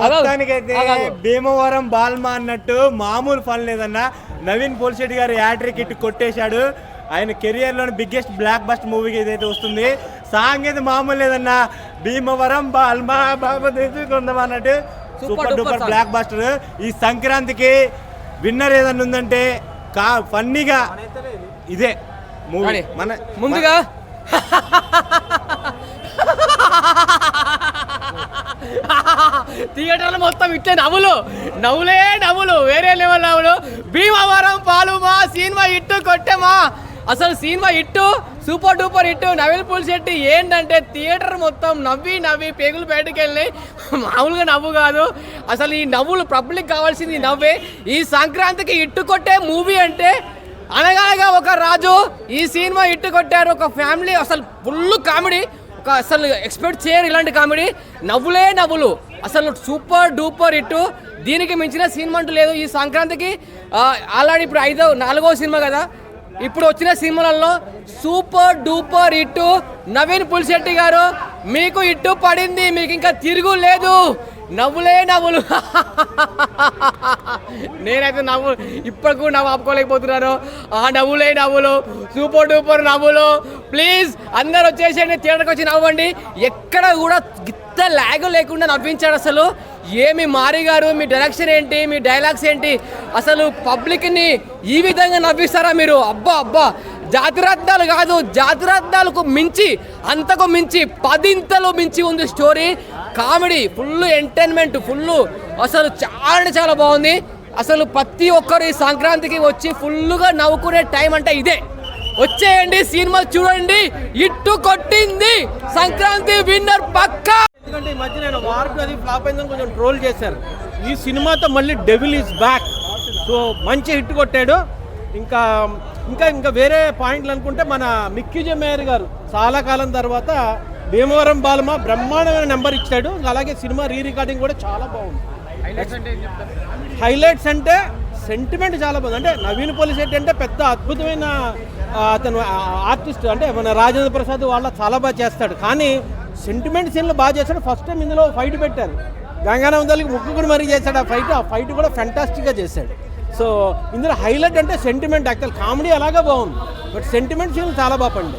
మొత్తానికైతే. భీమవరం బాల్మా అన్నట్టు మామూలు ఫన్ లేదన్న. నవీన్ పోల్శెట్టి గారు యాట్రిక్ ఇట్ కొట్టేశాడు. ఆయన కెరియర్లోని బిగ్గెస్ట్ బ్లాక్ బస్ట్ మూవీకి ఏదైతే వస్తుంది. సాంగ్ అయితే మామూలు లేదన్న. భీమవరం బాల్మా బాబా తెచ్చుకుందాం అన్నట్టు. Super duper. బ్లాక్ బస్టర్ ఈ సంక్రాంతికి విన్నర్ ఏదన్నా ఉందంటే కా ఫన్నీగా ఇదే. మూవీ మన ముందుగా థియేటర్లు మొత్తం ఇట్లే నవ్వులు. నవ్వులే నవ్వులు. వేరే లెవెల్ నవ్వులు. భీమవరం పాలుమా సినిమా ఇట్టు కొట్టేమా? అసలు సినిమా ఇట్టు సూపర్ డూపర్ ఇట్టు నవీన్ పూల్ శెట్టి ఏంటంటే థియేటర్ మొత్తం నవ్వి నవ్వి పేగులు బయటకు మామూలుగా నవ్వు కాదు. అసలు ఈ నవ్వులు పబ్లిక్ కావాల్సింది నవ్వే. ఈ సంక్రాంతికి ఇట్టు కొట్టే మూవీ అంటే అనగానగా ఒక రాజు ఈ సినిమా ఇట్టు కొట్టారు. ఒక ఫ్యామిలీ అసలు ఫుల్ కామెడీ. అసలు ఎక్స్పెక్ట్ చేయరు ఇలాంటి కామెడీ. నవ్వులే నవ్వులు. అసలు సూపర్ డూపర్ ఇట్టు దీనికి మించిన సినిమా అంటూ లేదు. ఈ సంక్రాంతికి ఆల్రెడీ ఇప్పుడు ఐదో నాలుగో సినిమా కదా. ఇప్పుడు వచ్చిన సినిమాలలో సూపర్ డూపర్ ఇట్టు నవీన్ పులిశెట్టి గారు మీకు ఇట్టు పడింది మీకు ఇంకా తిరుగు లేదు. నవ్వులే నవ్వులు. నేనైతే నవ్వు ఇప్పటికూ నవ్వు ఆపుకోలేకపోతున్నాను. ఆ నవ్వులే నవ్వులు. సూపర్ డూపర్ నవ్వులు. ప్లీజ్ అందరు వచ్చేసేయండి థియేటర్కి వచ్చి నవ్వండి. ఎక్కడ కూడా గిత్త లాగ్ లేకుండా నవ్వించాడు అసలు. ఏమి మారి గారు మీ డైరెక్షన్ ఏంటి మీ డైలాగ్స్ ఏంటి? అసలు పబ్లిక్ని ఈ విధంగా నవ్విస్తారా మీరు? అబ్బా అబ్బా. జాతిరత్నాలు కాదు జాతిరత్నాలకు మించి అంతకు మించి పదింతలు మించి ఉంది story. Comedy full entertainment full అసలు చాలా అంటే చాలా బాగుంది. అసలు ప్రతి ఒక్కరు ఈ సంక్రాంతికి వచ్చి ఫుల్గా నవ్వుకునే టైం అంటే ఇదే. వచ్చేయండి సినిమా చూడండి ఇట్టు కొట్టింది సంక్రాంతి విన్నర్ పక్కా. ఎందుకంటే ఈ మధ్య నేను వార్క్ అది ఫ్లాప్ అయిందని కొంచెం ట్రోల్ చేశారు. ఈ సినిమాతో మళ్ళీ డెవిల్ ఈజ్ బ్యాక్. సో మంచి హిట్ కొట్టాడు. ఇంకా ఇంకా ఇంకా వేరే పాయింట్లు అనుకుంటే మన మిక్కిజే మేయర్ గారు చాలా కాలం తర్వాత భీమవరం బాలమ బ్రహ్మాండమైన నెంబర్ ఇచ్చాడు. అలాగే సినిమా రీ రికార్డింగ్ కూడా చాలా బాగుంది. హైలైట్స్ అంటే సెంటిమెంట్ చాలా బాగుంది. అంటే నవీన్ పోలిశెట్టి అంటే పెద్ద అద్భుతమైన అతను ఆర్టిస్ట్ అంటే మన రాజేంద్ర ప్రసాద్ వాళ్ళ చాలా బాగా చేస్తాడు. కానీ సెంటిమెంట్ సీన్లు బాగా చేస్తాడు. ఫస్ట్ టైం ఇందులో ఫైట్ పెట్టారు. గంగానందలకి ముక్కు కూడా మరీ చేశాడు. ఆ ఫైట్ ఆ ఫైట్ కూడా ఫెంటాస్టిక్గా చేశాడు. సో ఇందులో హైలైట్ అంటే సెంటిమెంట్ యాక్చువల్ కామెడీ అలాగే బాగుంది. బట్ సెంటిమెంట్ సీన్లు చాలా బాగా పండి.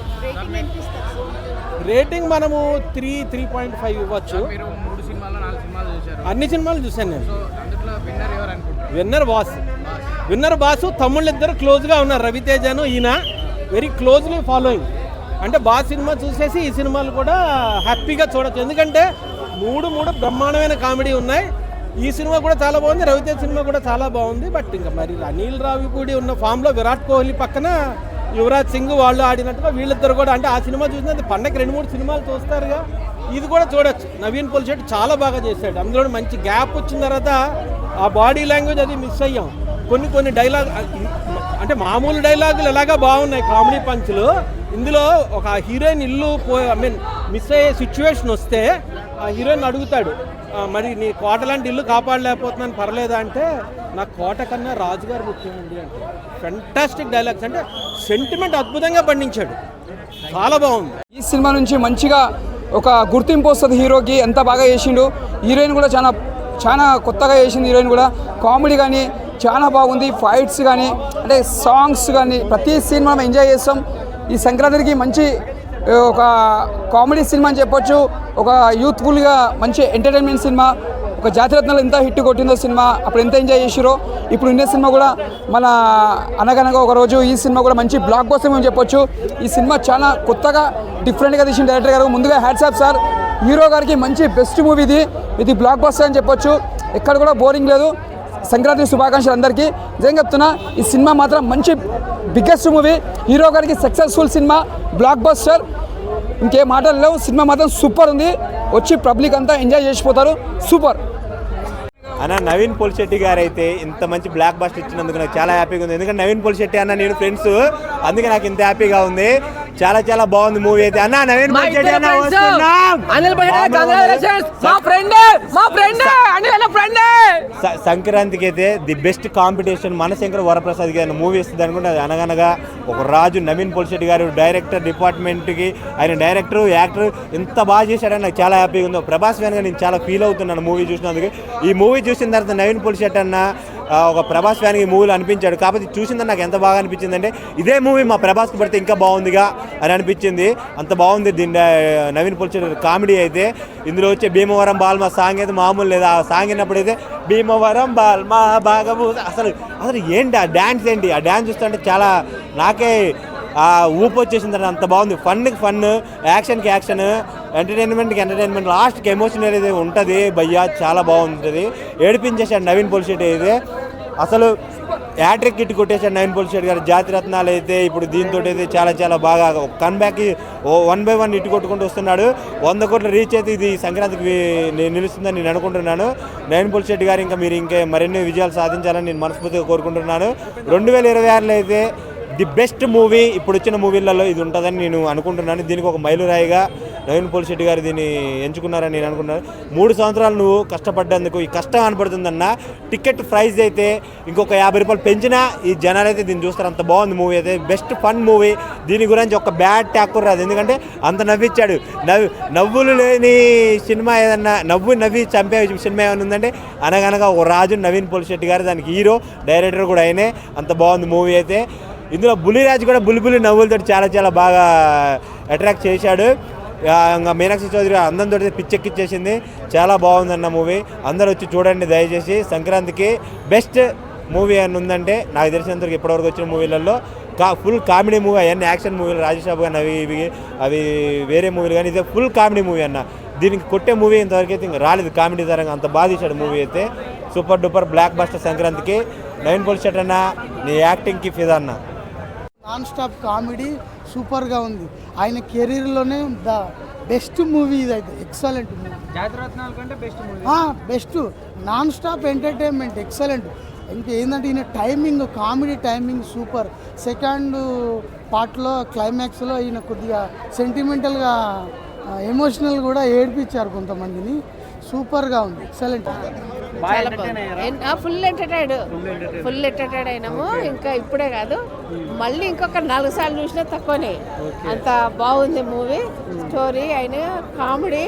రేటింగ్ మనము త్రీ త్రీ పాయింట్ ఫైవ్ ఇవ్వచ్చు. మీరు మూడు సినిమాలు నాలుగు సినిమాలు చూశారు. అన్ని సినిమాలు చూశాను నేను. సో అందులో విన్నర్ ఎవరు అనుకుంటారు విన్నర్ బాస్ విన్నర్ బాసు తమ్ముళ్ళు ఇద్దరు క్లోజ్గా ఉన్నారు. రవితేజను ఈయన వెరీ క్లోజ్లీ ఫాలోయింగ్ అంటే బాస్ సినిమా చూసేసి ఈ సినిమాలు కూడా హ్యాపీగా చూడొచ్చు. ఎందుకంటే మూడు మూడు బ్రహ్మాండమైన కామెడీ ఉన్నాయి. ఈ సినిమా కూడా చాలా బాగుంది రవితేజ్ సినిమా కూడా చాలా బాగుంది బట్ ఇంకా మరి అనిల్ రావిపూడి ఉన్న ఫామ్లో విరాట్ కోహ్లీ పక్కన యువరాజ్ సింగ్ వాళ్ళు ఆడినట్టుగా వీళ్ళిద్దరు కూడా అంటే ఆ సినిమా చూసినది పండగ రెండు మూడు సినిమాలు చూస్తారుగా. ఇది కూడా చూడొచ్చు. నవీన్ పోల్శెట్టి చాలా బాగా చేశాడు. అందులో మంచి గ్యాప్ వచ్చిన తర్వాత ఆ బాడీ లాంగ్వేజ్ అది మిస్ అయ్యాం. కొన్ని కొన్ని డైలాగ్ అంటే మామూలు డైలాగులు ఎలాగా బాగున్నాయి కామెడీ పంచులు. ఇందులో ఒక హీరోయిన్ ఇల్లు పో ఐ మీన్ మిస్ అయ్యే సిచ్యువేషన్ వస్తే ఆ హీరోయిన్ అడుగుతాడు మరి నీ కోట లాంటి ఇల్లు కాపాడలేకపోతున్నాను పర్లేదా అంటే నా కోట కన్నా రాజుగారు ముఖ్యమండి అంటే. ఫెంటాస్టిక్ డైలాగ్స్ అంటే సెంటిమెంట్ అద్భుతంగా పండించాడు. చాలా బాగుంది. ఈ సినిమా నుంచి మంచిగా ఒక గుర్తింపు వస్తుంది హీరోకి ఎంత బాగా చేసిండు. హీరోయిన్ కూడా చాలా చాలా కొత్తగా చేసింది హీరోయిన్ కూడా. కామెడీ కానీ చాలా బాగుంది ఫైట్స్ కానీ అంటే సాంగ్స్ కానీ ప్రతి సీన్ మనం ఎంజాయ్ చేస్తాం. ఈ సంక్రాంతికి మంచి ఒక కామెడీ సినిమా అని చెప్పొచ్చు ఒక యూత్ఫుల్గా మంచి ఎంటర్టైన్మెంట్ సినిమా ఒక జాతిరత్నాలు ఎంత హిట్ కొట్టిందో సినిమా అప్పుడు ఎంత ఎంజాయ్ చేసిరో ఇప్పుడు ఇండియన్ సినిమా కూడా మన అనగనగా ఒక రోజు ఈ సినిమా కూడా మంచి బ్లాక్ బస్టర్ మేము చెప్పొచ్చు. ఈ సినిమా చాలా కొత్తగా డిఫరెంట్గా తీసిన డైరెక్టర్ గారు. ముందుగా హ్యాట్సాప్ సార్ హీరో గారికి మంచి బెస్ట్ మూవీ ఇది. ఇది బ్లాక్ బస్టర్ అని చెప్పొచ్చు. ఎక్కడ కూడా బోరింగ్ లేదు. సంక్రాంతి శుభాకాంక్షలు అందరికీ. నిజంగా చెప్తున్నా ఈ సినిమా మాత్రం మంచి బిగ్గెస్ట్ మూవీ హీరో గారికి సక్సెస్ఫుల్ సినిమా బ్లాక్ బస్టర్ ఇంకేం మాటలు లేవు. సినిమా మాత్రం సూపర్ ఉంది. వచ్చి పబ్లిక్ అంతా ఎంజాయ్ చేసిపోతారు. సూపర్. అన్న నవీన్ పోల్శెట్టి గారు అయితే ఇంత మంచి బ్లాక్ బస్ట్ ఇచ్చినందుకు నాకు చాలా హ్యాపీగా ఉంది. ఎందుకంటే నవీన్ పోల్శెట్టి అన్న నేను ఫ్రెండ్స్. అందుకే నాకు ఇంత హ్యాపీగా ఉంది. చాలా చాలా బాగుంది మూవీ అయితే. అన్న నవీన్ పోల్శెట్టి అన్న. వస్తున్నాం. అనిల్ మా ఫ్రెండ్ మా ఫ్రెండ్ అనిల్ అన్న ఫ్రెండ్ సంక్రాంతికి అయితే the best competition Mana Shankara Varaprasad గారి మూవీ ఇస్తుంది అనుకుంటే. అది అనగనగా ఒక రాజు నవీన్ పోల్శెట్టి గారు డైరెక్టర్ డిపార్ట్మెంట్కి ఆయన డైరెక్టర్ యాక్టర్ ఎంత బాగా చేశాడని నాకు చాలా హ్యాపీగా ఉంది. ప్రభాస్ ఫ్యాన్గా నేను చాలా ఫీల్ అవుతున్నాను మూవీ చూసినందుకు. ఈ మూవీ చూసిన తర్వాత నవీన్ పోల్శెట్టి అన్న ఒక ప్రభాస్ ఫ్యాన్కి ఈ మూవీలో అనిపించాడు. కాకపోతే చూసిందని నాకు ఎంత బాగా అనిపించిందంటే ఇదే మూవీ మా ప్రభాస్కి పడితే ఇంకా బాగుందిగా అని అనిపించింది. అంత బాగుంది దీని నవీన్ పొలిచేటి కామెడీ అయితే. ఇందులో వచ్చే భీమవరం బాల్మ సాంగ్ అయితే మామూలు లేదు. ఆ సాంగ్ భీమ భీమవరం బాల్మా భాగము. అసలు అసలు ఏంటి ఆ డ్యాన్స్ ఏంటి? ఆ డ్యాన్స్ చూస్తుంటే చాలా నాకే ఆ ఊపు వచ్చేసింది అంత బాగుంది. ఫన్కి ఫన్ యాక్షన్కి యాక్షన్ ఎంటర్టైన్మెంట్కి ఎంటర్టైన్మెంట్ లాస్ట్కి ఎమోషన్ అనేది ఉంటుంది. భయ్యా చాలా బాగుంటుంది. ఏడిపించేసాడు నవీన్ పొలిషెట్టి అయితే. అసలు యాట్రిక్ కిట్ కొట్టేశాడు పుల్ షెడ్ గారు. జాతి రత్నాలు అయితే ఇప్పుడు దీంతో అయితే చాలా చాలా బాగా కన్బ్యాక్ వన్ బై వన్ ఇటు కొట్టుకుంటూ వస్తున్నాడు. వంద కోట్ల రీచ్ అయితే ఇది సంక్రాంతికి నేను నిలుస్తుందని నేను అనుకుంటున్నాను. నైన్ పోల్ షెడ్ గారు ఇంకా మీరు ఇంకా మరిన్ని విజయాలు సాధించాలని నేను మనస్ఫూర్తిగా కోరుకుంటున్నాను. రెండు వేల ఇరవై ఆరులో అయితే ది బెస్ట్ మూవీ ఇప్పుడు వచ్చిన మూవీలలో ఇది ఉంటుందని నేను అనుకుంటున్నాను. దీనికి ఒక మైలురాయిగా నవీన్ పోలిశెట్టి గారు దీన్ని ఎంచుకున్నారని నేను అనుకున్నాను మూడు సంవత్సరాలు నువ్వు కష్టపడ్డందుకు ఈ కష్టం కనపడుతుందన్న టికెట్ ప్రైస్ అయితే ఇంకొక యాభై రూపాయలు పెంచినా ఈ జనాలు అయితే దీన్ని చూస్తారు. అంత బాగుంది మూవీ అయితే. Best fun movie. దీని గురించి ఒక బ్యాడ్ ట్యాక్ రాదు. ఎందుకంటే అంత నవ్విచ్చాడు. నవ్వు నవ్వులు లేని సినిమా ఏదన్నా నవ్వు నవ్వి చంపే సినిమా ఏమైనా ఉందంటే అనగనగా ఒక రాజు నవీన్ పోలిశెట్టి గారు దానికి హీరో డైరెక్టర్ కూడా అయినే అంత బాగుంది మూవీ అయితే. ఇందులో బుల్లిరాజు కూడా బుల్లిబుల్లి నవ్వులతో చాలా చాలా బాగా అట్రాక్ట్ చేశాడు. ఇంకా మీనాక్షి చౌదరి అందంతో పిచ్చెక్కిచ్చేసింది. చాలా బాగుందన్న మూవీ అందరూ వచ్చి చూడండి దయచేసి. సంక్రాంతికి బెస్ట్ మూవీ అని ఉందంటే నాకు తెలిసినంతవరకు ఇప్పటివరకు వచ్చిన మూవీలలో కా ఫుల్ కామెడీ మూవీ అవన్నీ యాక్షన్ మూవీలు రాజేష్ కానీ అవి ఇవి అవి వేరే మూవీలు కానీ ఇదే ఫుల్ కామెడీ మూవీ అన్న. దీనికి కొట్టే మూవీ ఇంతవరకు అయితే ఇంకా రాలేదు. కామెడీ తరంగా అంత బాగా తీశాడు మూవీ అయితే. సూపర్ డూపర్ బ్లాక్ బస్టర్ సంక్రాంతికి. నవీన్ పోలిషెట్ అన్న నీ యాక్టింగ్కి ఫిదా అన్న. నాన్ స్టాప్ కామెడీ సూపర్గా ఉంది. ఆయన కెరీర్లోనే ద బెస్ట్ మూవీ ఇదైతే. Excellent movie. జాతిరత్నాల కంటే best movie. Best. Non stop entertainment. Excellent ఇంకా ఏంటంటే ఈయన timing comedy timing super. Second పార్ట్లో క్లైమాక్స్లో ఈయన కొద్దిగా సెంటిమెంటల్గా ఎమోషనల్ కూడా ఏడిపించారు కొంతమందిని. సూపర్గా ఉంది. ఎక్సలెంట్ చాలా బాగుంది. ఫుల్ ఎంటర్టైడ్ ఫుల్ ఎంటర్టైడ్ అయినాము. ఇంకా ఇప్పుడే కాదు. మళ్ళీ ఇంకొక నాలుగు సార్లు చూసినా తక్కువనే. అంత బాగుంది మూవీ స్టోరీ అయిన కామెడీ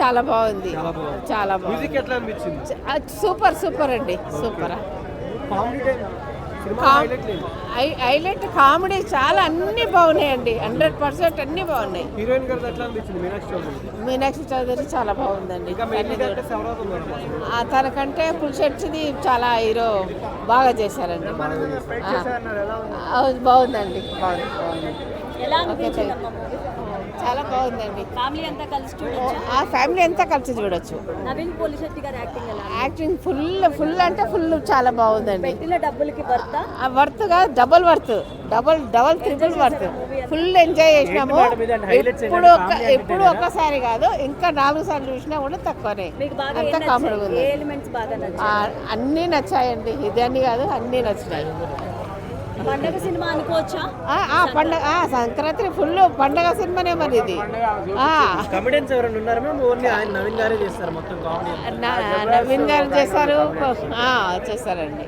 చాలా బాగుంది. చాలా బాగుంది. సూపర్ సూపర్ అండి. సూపర్. హైలైట్ కామెడీ చాలా అన్ని బాగున్నాయండి. హండ్రెడ్ పర్సెంట్ అన్ని బాగున్నాయి. హీరోయిన్ మీనాక్షి చౌదరి చాలా బాగుందండి. తనకంటే పుల్షెట్టిది చాలా హీరో బాగా చేశారండి. బాగుందండి. బాగుంది బాగుంది. ఓకే. చాలా బాగుందండి. ఫ్యామిలీ అంతా కలిసి చూడొచ్చు? ఆ ఫ్యామిలీ అంతా కలిసి చూడొచ్చు. నవీన్ పోలిశెట్టి గారి యాక్టింగ్ ఎలా? యాక్టింగ్ ఫుల్ ఫుల్ అంటే ఫుల్ చాలా బాగుందండి. పెట్టిన డబ్బులకి భర్త ఆ వర్త్గా double worth. Double double triple worth. Full enjoy చేసినాము. ఇప్పుడు ఒక్క ఇప్పుడు ఒక్కసారి కాదు ఇంకా నాలుగు సార్లు చూసినా కూడా తక్కువనే. అంత కామెడీ నచ్చాయి? ఉంది. ఏ ఎలిమెంట్స్ బాగా నచ్చాయి? ఆ, అన్నీ నచ్చాయండి. ఇది అని కాదు అన్నీ నచ్చినాయి. పండగ సినిమా అనుకోవచ్చా? ఆ, ఆ, పండగ ఆ, సంక్రాంతి ఫుల్ పండగ సినిమానే మరి ఇది. ఆ, కమెడియన్స్ ఎవరైనా ఉన్నారా మేము ఓన్లీ ఆయన నవీన్ గారే చేస్తారు మొత్తం నవీన్ గారు చేశారు ఆ, చేశారండి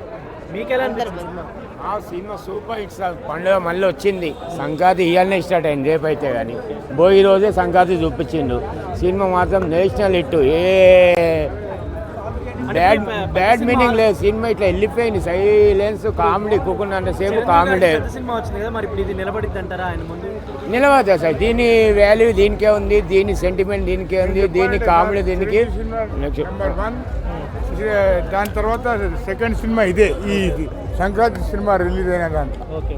మీకు ఎలా అనిపించింది ఆ సినిమా సూపర్ హిట్ సార్. పండుగ మళ్ళీ వచ్చింది. సంక్రాంతి ఇవాళనే స్టార్ట్ అయింది రేపు అయితే కానీ. భోగి రోజే సంక్రాంతి చూపించిండు. సినిమా మాత్రం national hit. A bad bad meaning లేదు సినిమా ఇట్లా వెళ్ళిపోయింది సైలెన్స్ కామెడీ కుక్కున్నంత సేపు కామెడీ. సినిమా వచ్చింది కదా మరి ఇప్పుడు ఇది నిలబడిద్ది అంటారా ఆయన ముందు? నిలబడతా సార్ దీని వాల్యూ దీనికే ఉంది దీని సెంటిమెంట్ దీనికే ఉంది దీని కామెడీ దీనికి దాని తర్వాత సెకండ్ సినిమా ఇదే ఈ ఇది. సంక్రాంతి సినిమా రిలీజ్ అయిన దాంట్లో ఓకే.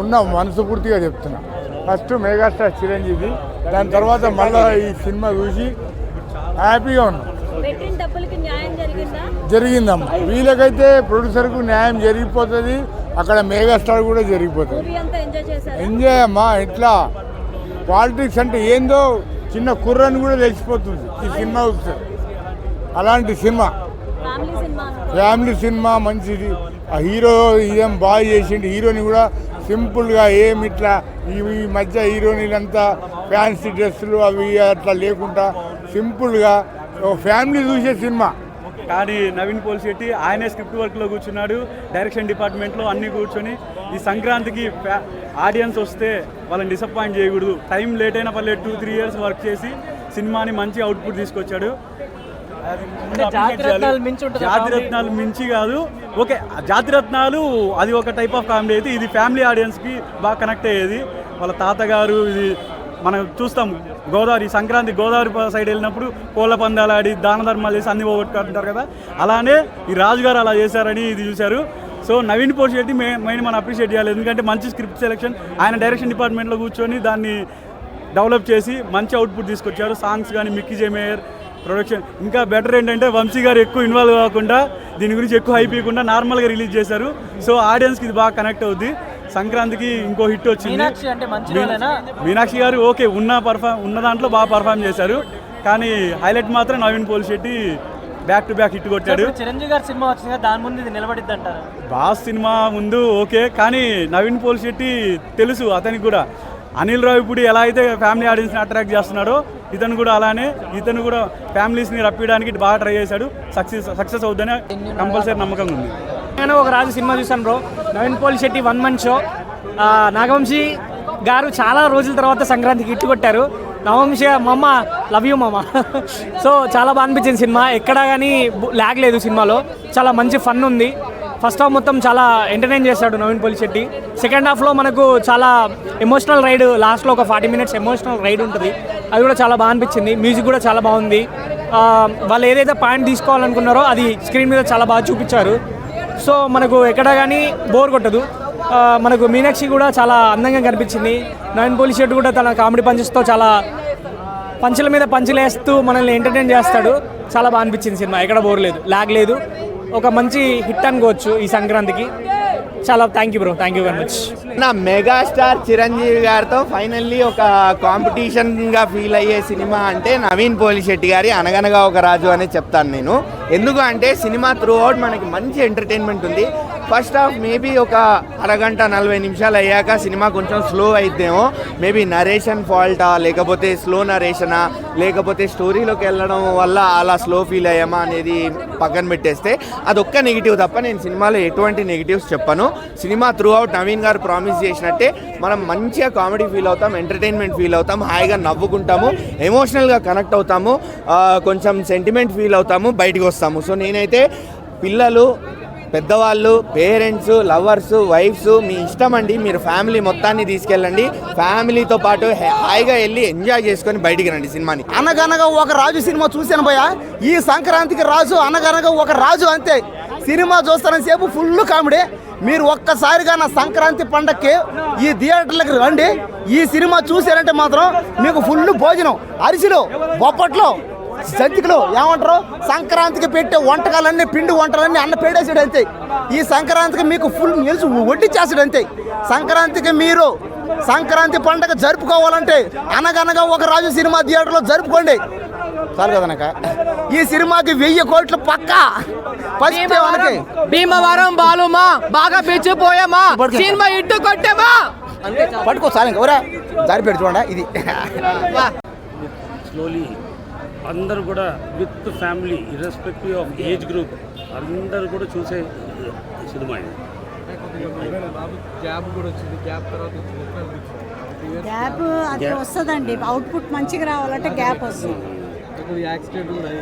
ఉన్న మనసు పూర్తిగా చెప్తున్నా. ఫస్ట్ మెగాస్టార్ చిరంజీవి దాని తర్వాత మళ్ళీ ఈ సినిమా చూసి హ్యాపీగా ఉన్నాం. జరిగిందమ్మా. వీళ్ళకైతే ప్రొడ్యూసర్కు న్యాయం జరిగిపోతుంది. అక్కడ మెగాస్టార్ కూడా జరిగిపోతుంది. ఎంజాయ్ అమ్మా ఎట్లా? పాలిటిక్స్ అంటే ఏందో చిన్న కుర్రని కూడా తెలిసిపోతుంది ఈ సినిమా చూస్తే. అలాంటి సినిమా. ఫ్యామిలీ సినిమా మంచిది. ఆ హీరో ఇదేం బాగా చేసిండు. హీరోని కూడా సింపుల్గా ఏమి ఇట్లా ఈ మధ్య హీరోయిన్లంతా ఫ్యాన్సీ డ్రెస్సులు అవి అట్లా లేకుండా సింపుల్గా ఫ్యామిలీ చూసే సినిమా. కానీ నవీన్ పోల్శెట్టి ఆయనే స్క్రిప్ట్ వర్క్లో కూర్చున్నాడు డైరెక్షన్ డిపార్ట్మెంట్లో అన్నీ కూర్చొని ఈ సంక్రాంతికి ఫ్యా- ఆడియన్స్ వస్తే వాళ్ళని డిసప్పాయింట్ చేయకూడదు. టైం లేట్ అయినా పర్లేదు టూ త్రీ ఇయర్స్ వర్క్ చేసి సినిమాని మంచి అవుట్పుట్ తీసుకొచ్చాడు. జాతిరత్నాలు మించి కాదు. ఓకే జాతిరత్నాలు అది ఒక టైప్ ఆఫ్ కామెడీ అయితే ఇది ఫ్యామిలీ ఆడియన్స్కి బాగా కనెక్ట్ అయ్యేది. వాళ్ళ తాతగారు ఇది మనం చూస్తాం గోదావరి సంక్రాంతి గోదావరి సైడ్ వెళ్ళినప్పుడు కోళ్ళ పందాలు ఆడి దాన ధర్మాలు చేసి అన్ని పోగొట్టుకుంటారు కదా? అలానే ఈ రాజుగారు అలా చేశారని ఇది చూశారు. సో నవీన్ పోషెట్టి మే మెయిన్ మనం అప్రిషియేట్ చేయాలి. ఎందుకంటే మంచి స్క్రిప్ట్ సెలెక్షన్. ఆయన డైరెక్షన్ డిపార్ట్మెంట్లో కూర్చొని దాన్ని డెవలప్ చేసి మంచి అవుట్పుట్ తీసుకొచ్చారు. సాంగ్స్ కానీ మిక్కీ జేమేయర్ ప్రొడక్షన్. ఇంకా బెటర్ ఏంటంటే వంశీ గారు ఎక్కువ ఇన్వాల్వ్ కాకుండా దీని గురించి ఎక్కువ హైప్ ఇవ్వకుండా నార్మల్గా రిలీజ్ చేశారు. సో ఆడియన్స్కి ఇది బాగా కనెక్ట్ అవుద్ది. సంక్రాంతికి ఇంకో హిట్ వచ్చింది. మీనాక్షి గారు ఓకే ఉన్న పర్ఫామ్ ఉన్న దాంట్లో బాగా పర్ఫామ్ చేశారు. కానీ హైలైట్ మాత్రం Naveen Polishetty back to back hit కొట్టాడు. ఇప్పుడు చిరంజీవి గారి సినిమా వచ్చింది దాని ముందు ఇది నిలబడిద్ది అంటారు? బాస్ సినిమా ముందు ఓకే కానీ నవీన్ పోల్ శెట్టి తెలుసు అతనికి కూడా. అనిల్ రావిపూడి ఎలా అయితే ఫ్యామిలీ ఆడియన్స్ని అట్రాక్ట్ చేస్తున్నాడో ఇతను కూడా అలానే ఇతను కూడా ఫ్యామిలీస్ని రప్పించడానికి బాగా ట్రై చేశాడు. సక్సెస్ సక్సెస్ అవుతుందని కంపల్సరీ నమ్మకం ఉంది. నేను ఒక రాజు సినిమా చూసాను bro. Naveen Polishetty one month show. Nagavamsi garu చాలా రోజుల తర్వాత సంక్రాంతికి ఇట్టు కొట్టారు. నవవంశీ మా లవ్ యూ మామ. సో చాలా బాగా అనిపించింది సినిమా. ఎక్కడా కానీ ల్యాగ్ లేదు సినిమాలో. చాలా మంచి ఫన్ ఉంది. ఫస్ట్ హాఫ్ మొత్తం చాలా ఎంటర్టైన్ చేశాడు నవీన్ పోలి శెట్టి. సెకండ్ హాఫ్లో మనకు చాలా ఎమోషనల్ రైడ్ లాస్ట్లో ఒక ఫార్టీ మినిట్స్ ఎమోషనల్ రైడ్ ఉంటుంది. అది కూడా చాలా బాగా అనిపించింది. మ్యూజిక్ కూడా చాలా బాగుంది. వాళ్ళు ఏదైతే పాయింట్ తీసుకోవాలనుకున్నారో అది స్క్రీన్ మీద చాలా బాగా చూపించారు. సో మనకు ఎక్కడ కానీ బోర్ కొట్టదు. మనకు మీనాక్షి కూడా చాలా అందంగా కనిపించింది. నవీన్ పోలి షెట్టి కూడా తన కామెడీ పంచెస్తో చాలా పంచుల మీద పంచులు వేస్తూ మనల్ని ఎంటర్టైన్ చేస్తాడు. చాలా బాగా అనిపించింది సినిమా. ఎక్కడ బోర్ లేదు. లాగ్ లేదు. ఒక మంచి హిట్ అనుకోవచ్చు ఈ సంక్రాంతికి. చాలా thank you bro. Thank you very much. నా మెగాస్టార్ చిరంజీవి గారితో ఫైనల్లీ ఒక కాంపిటీషన్గా ఫీల్ అయ్యే సినిమా అంటే నవీన్ పోలిశెట్టి గారి అనగనగా ఒక రాజు అని చెప్తాను నేను. ఎందుకు అంటే సినిమా త్రూ అవుట్ మనకి మంచి ఎంటర్టైన్మెంట్ ఉంది. ఫస్ట్ హాఫ్ మేబీ ఒక అరగంట నలభై నిమిషాలు అయ్యాక సినిమా కొంచెం స్లో అయిద్దేమో. మేబీ నరేషన్ ఫాల్టా లేకపోతే స్లో నరేషనా లేకపోతే స్టోరీలోకి వెళ్ళడం వల్ల అలా స్లో ఫీల్ అయ్యామా అనేది పక్కన పెట్టేస్తే అదొక్క నెగిటివ్ తప్ప నేను సినిమాలో ఎటువంటి నెగిటివ్స్ చెప్పను. సినిమా త్రూ అవుట్ నవీన్ గారు ప్రామిస్ చేసినట్టే మనం మంచిగా కామెడీ ఫీల్ అవుతాం ఎంటర్టైన్మెంట్ ఫీల్ అవుతాం హాయిగా నవ్వుకుంటాము ఎమోషనల్గా కనెక్ట్ అవుతాము కొంచెం సెంటిమెంట్ ఫీల్ అవుతాము బయటికి వస్తాము. సో నేనైతే పిల్లలు పెద్దవాళ్ళు పేరెంట్స్ లవర్స్ వైఫ్స్ మీ ఇష్టం అండి. మీరు ఫ్యామిలీ మొత్తాన్ని తీసుకెళ్ళండి. ఫ్యామిలీతో పాటు హాయిగా వెళ్ళి ఎంజాయ్ చేసుకొని బయటికి రండి సినిమాని. అనగనగా ఒక రాజు సినిమా చూశాను భయ ఈ సంక్రాంతికి రాజు అనగనగా ఒక రాజు అంతే. సినిమా చూస్తానని సేపు ఫుల్ కామెడీ మీరు ఒక్కసారిగా నా సంక్రాంతి పండక్కి ఈ థియేటర్లకు రండి. ఈ సినిమా చూసారంటే మాత్రం మీకు ఫుల్ భోజనం అరిసిలో బొప్పట్లో సంతికలు ఏమంటారు? సంక్రాంతికి పెట్టే వంటకాలన్నీ పిండి వంటలన్నీ అన్న పేడేసాడు అంతే. ఈ సంక్రాంతికి మీకు ఫుల్ నిలిచి వడ్డించేసాడు అంతే సంక్రాంతికి మీరు సంక్రాంతి పండగ జరుపుకోవాలంటే అనగనగా ఒక రాజు సినిమా థియేటర్లో జరుపుకోండి. చాలు కదనక ఈ సినిమాకి వెయ్యి కోట్లు పక్కా? ఫస్ట్ భీమవరం బాలుమా? బాగా పిచ్చిపోయామా సినిమా ఇట్టు కొట్టామా? పట్టుకో చాలు ఇంకా. జారి పెట్టి చూడండి ఇది. స్లోలీ అందరూ కూడా with family irrespective of age group అందరూ కూడా చూసే సినిమా ఇది. గ్యాప్ అది వస్తుందండి. అవుట్పుట్ మంచిగా రావాలంటే గ్యాప్ వస్తుంది.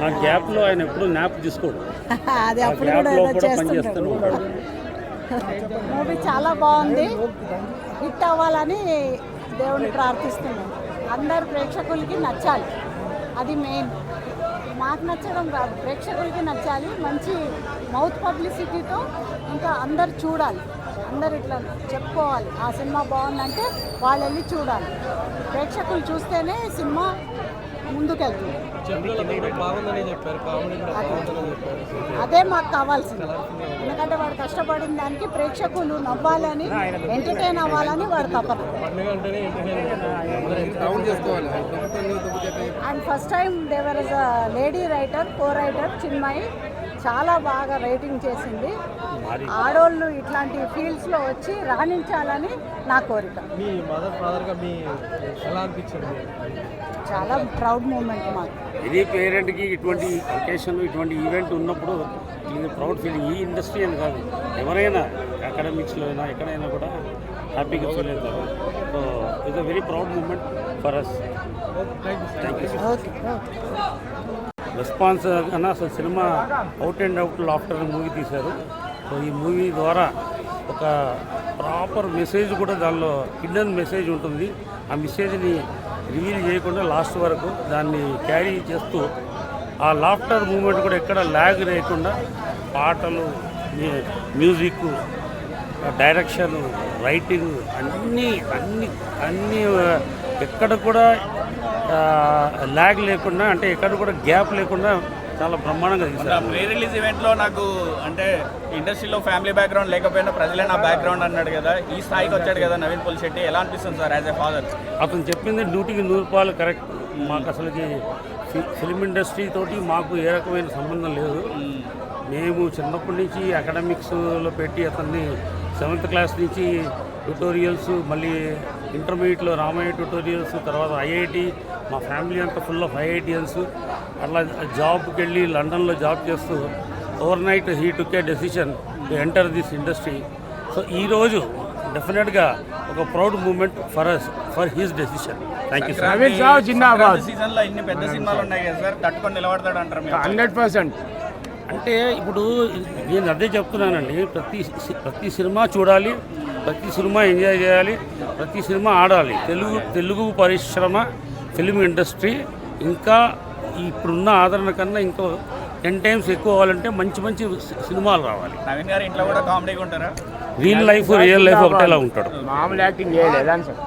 ఆ గ్యాప్లో ఆయన ఎప్పుడు న్యాప్ తీసుకోడు. అది అప్పుడు కూడా పనిచేస్తూనే మూవీ చాలా బాగుంది. హిట్ అవ్వాలని దేవుని ప్రార్థిస్తున్నాం. అందరు ప్రేక్షకులకి నచ్చాలి. అది మెయిన్. మాకు నచ్చడం కాదు. ప్రేక్షకులకి నచ్చాలి. మంచి మౌత్ పబ్లిసిటీతో ఇంకా అందరు చూడాలి. అందరు ఇట్లా చెప్పుకోవాలి. ఆ సినిమా బాగుందంటే వాళ్ళు వెళ్ళి చూడాలి. ప్రేక్షకులు చూస్తేనే సినిమా ముందుకెళ్తుంది. అదే మాకు కావాల్సింది. ఎందుకంటే వాడు కష్టపడిన దానికి ప్రేక్షకులు నవ్వాలని ఎంటర్టైన్ అవ్వాలని వాడు తప్పదు. And first time there is a lady writer co writer Chinmayi చాలా బాగా రైటింగ్ చేసింది. ఆడోళ్ళు ఇట్లాంటి ఫీల్డ్స్లో వచ్చి రాణించాలని నా కోరిక. మీ మదర్ ఫాదర్గా మీ ఎలా అనిపించింది? చాలా ప్రౌడ్ మూమెంట్ మాకు. ఎనీ పేరెంట్కి ఇటువంటి అకేషన్ ఇటువంటి ఈవెంట్ ఉన్నప్పుడు ఇది ప్రౌడ్ ఫీలింగ్ ఈ ఇండస్ట్రీ అని కాదు. ఎవరైనా అకాడమిక్స్లో అయినా ఎక్కడైనా కూడా హ్యాపీగా ఫీల్ అవుతారు. So it's a very proud moment for us thank you response కన్నా అసలు cinema out and out laughter movie తీశారు. సో ఈ మూవీ ద్వారా ఒక ప్రాపర్ మెసేజ్ కూడా దానిలో హిడెన్ మెసేజ్ ఉంటుంది. ఆ మెసేజ్ని రివీల్ చేయకుండా లాస్ట్ వరకు దాన్ని క్యారీ చేస్తూ ఆ లాఫ్టర్ మూమెంట్ కూడా ఎక్కడ ల్యాగ్ లేకుండా పాటలు మ్యూజిక్ డైరెక్షన్ రైటింగ్ అన్నీ అన్ని అన్నీ ఎక్కడ కూడా ల్యాగ్ లేకుండా అంటే ఎక్కడ కూడా గ్యాప్ లేకుండా చాలా బ్రహ్మాండంగా తీశారు ప్రీ రిలీజ్ ఈవెంట్లో నాకు అంటే ఇండస్ట్రీలో ఫ్యామిలీ బ్యాక్గ్రౌండ్ లేకపోయినా ప్రజలే నా బ్యాక్గ్రౌండ్ అన్నాడు కదా ఈ స్థాయికి వచ్చాడు కదా నవీన్ పులిశెట్టి. ఎలా అనిపిస్తుంది సార్ యాజ్ ఎ ఫాదర్ అతను చెప్పింది నూటికి నూరు రూపాయలు కరెక్ట్ మాకు అసలుకి ఫిలిం ఇండస్ట్రీ తోటి మాకు ఏ రకమైన సంబంధం లేదు. మేము. చిన్నప్పటి నుంచి అకాడమిక్స్లో పెట్టి అతన్ని సెవెంత్ క్లాస్ నుంచి ట్యూటోరియల్స్ మళ్ళీ ఇంటర్మీడియట్లో రామయ్య ట్యూటోరియల్స్ తర్వాత ఐఐటి మా ఫ్యామిలీ అంతా ఫుల్ ఆఫ్ ఐఐటియన్స్. అట్లా జాబ్కి వెళ్ళి లండన్లో జాబ్ చేస్తూ overnight he took a decision to enter this industry. So ఈరోజు డెఫినెట్గా ఒక proud moment for us for his decision thank you sir సీజన్లో ఇన్ని పెద్ద సినిమాలు ఉన్నాయి కదా సార్ తట్టుకొని నిలబడతాడు అంటారు హండ్రెడ్ పర్సెంట్. అంటే ఇప్పుడు నేను అదే చెప్తున్నానండి ప్రతి ప్రతి సినిమా చూడాలి ప్రతి సినిమా ఎంజాయ్ చేయాలి ప్రతి సినిమా ఆడాలి. తెలుగు తెలుగు పరిశ్రమ ఫిలిం ఇండస్ట్రీ ఇంకా ఇప్పుడున్న ఆదరణ కన్నా ఇంకో టెన్ టైమ్స్ ఎక్కువ అవ్వాలంటే మంచి మంచి సినిమాలు రావాలి. నవీన్ గారు ఇంట్లో కూడా కామెడీగా ఉంటారా? రియల్ లైఫ్ రియల్ లైఫ్ ఒకటేలా ఉంటాడు. మామూలు యాక్టింగ్ చేయలేదు సార్